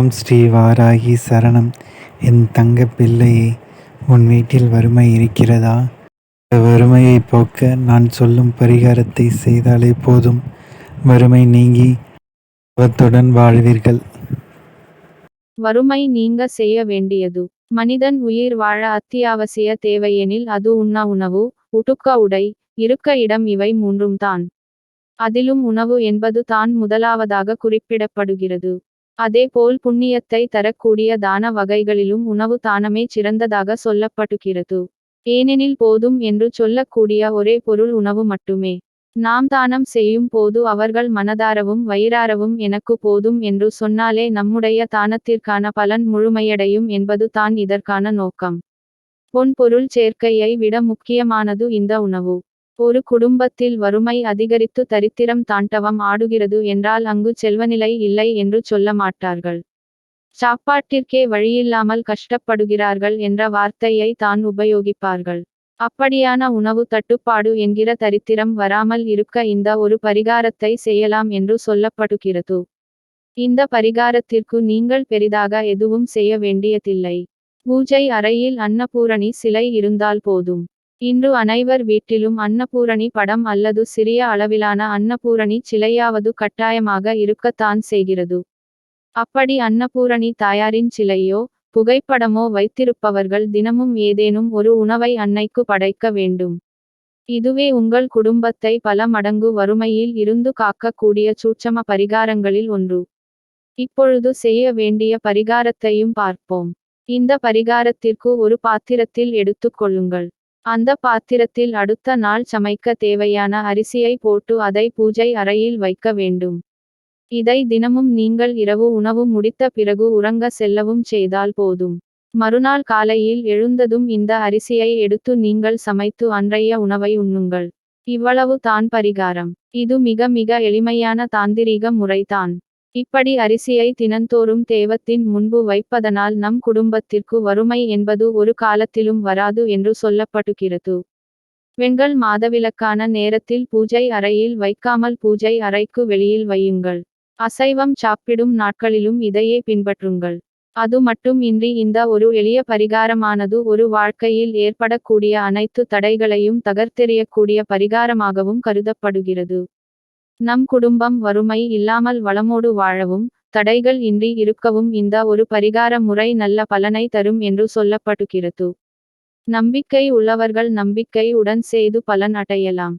ஓம் ஸ்ரீ வாராகி சரணம். என் தங்க பிள்ளையே உன் வீட்டில் வறுமை இருக்கிறதா? இந்த வறுமையை போக்க நான் சொல்லும் பரிகாரத்தை செய்தாலே போதும். வறுமை நீங்கி சுகத்துடன் வாழ்வீர்கள். வறுமை நீங்க செய்ய வேண்டியது. மனிதன் உயிர் வாழ அத்தியாவசிய தேவையெனில் அது உண்ண உணவு உடுக்க உடை இருக்க இடம் இவை மூன்றும் தான். அதிலும் உணவு என்பது தான் முதலாவதாக குறிப்பிடப்படுகிறது. அதேபோல் புண்ணியத்தை தரக்கூடிய தான வகைகளிலும் உணவு தானமே சிறந்ததாக சொல்லப்படுகிறது ஏனெனில் போதும் என்று சொல்லக்கூடிய ஒரே பொருள் உணவு மட்டுமே. நாம் தானம் செய்யும் போது அவர்கள் மனதாரவும் வயிறாரவும் எனக்கு போதும் என்று சொன்னாலே நம்முடைய தானத்திற்கான பலன் முழுமையடையும் என்பது தான் இதற்கான நோக்கம். பொன் பொருள் சேர்க்கையை விட முக்கியமானது இந்த உணவு. ஒரு குடும்பத்தில் வறுமை அதிகரித்து தரித்திரம் தாண்டவம் ஆடுகிறது என்றால் அங்கு செல்வநிலை இல்லை என்று சொல்ல மாட்டார்கள். சாப்பாட்டிற்கே வழியில்லாமல் கஷ்டப்படுகிறார்கள் என்ற வார்த்தையை தான் உபயோகிப்பார்கள். அப்படியான உணவு தட்டுப்பாடு என்கிற தரித்திரம் வராமல் இருக்க இந்த ஒரு பரிகாரத்தை செய்யலாம் என்று சொல்லப்படுகிறது. இந்த பரிகாரத்திற்கு நீங்கள் பெரிதாக எதுவும் செய்ய வேண்டியதில்லை. பூஜை அறையில் அன்னபூரணி சிலை இருந்தால் போதும். இன்று அனைவர் வீட்டிலும் அன்னபூரணி படம் அல்லது சிறிய அளவிலான அன்னபூரணி சிலையாவது கட்டாயமாக இருக்கத்தான் செய்கிறது. அப்படி அன்னபூரணி தாயாரின் சிலையோ புகைப்படமோ வைத்திருப்பவர்கள் தினமும் ஏதேனும் ஒரு உணவை அன்னைக்கு படைக்க வேண்டும். இதுவே உங்கள் குடும்பத்தை பல மடங்கு வறுமையில் இருந்து காக்கக்கூடிய சூட்சம பரிகாரங்களில் ஒன்று. இப்பொழுது செய்ய வேண்டிய பரிகாரத்தையும் பார்ப்போம். இந்த பரிகாரத்திற்கு ஒரு பாத்திரத்தில் எடுத்துக்கொள்ளுங்கள் அந்த பாத்திரத்தில் அடுத்த நாள் சமைக்க தேவையான அரிசியை போட்டு அதை பூஜை அறையில் வைக்க வேண்டும். இதை தினமும் நீங்கள் இரவு உணவு முடித்த பிறகு உறங்க செல்லவும் செய்தால் போதும். மறுநாள் காலையில் எழுந்ததும் இந்த அரிசியை எடுத்து நீங்கள் சமைத்து அன்றைய உணவை உண்ணுங்கள். இவ்வளவு தான் பரிகாரம். இது மிக மிக எளிமையான தாந்திரீக முறைதான். இப்படி அரிசியை தினந்தோறும் தேவத்தின் முன்பு வைப்பதனால் நம் குடும்பத்திற்கு வறுமை என்பது ஒரு காலத்திலும் வராது என்று சொல்லப்படுகிறது பெண்கள் மாதவிலக்கான நேரத்தில் பூஜை அறையில் வைக்காமல் பூஜை அறைக்கு வெளியில் வையுங்கள். அசைவம் சாப்பிடும் நாட்களிலும் இதையே பின்பற்றுங்கள். அது மட்டும் இன்றி இந்த ஒரு எளிய பரிகாரமானது ஒரு வாழ்க்கையில் ஏற்படக்கூடிய அனைத்து தடைகளையும் தகர்த்தெறியக்கூடிய பரிகாரமாகவும் கருதப்படுகிறது. நம் குடும்பம் வறுமை இல்லாமல் வளமோடு வாழவும் தடைகள் இன்றி இருக்கவும் இந்த ஒரு பரிகார முறை நல்ல பலனை தரும் என்று சொல்லப்படுகிறது நம்பிக்கை உள்ளவர்கள் நம்பிக்கை உடன் செய்து பலன் அடையலாம்.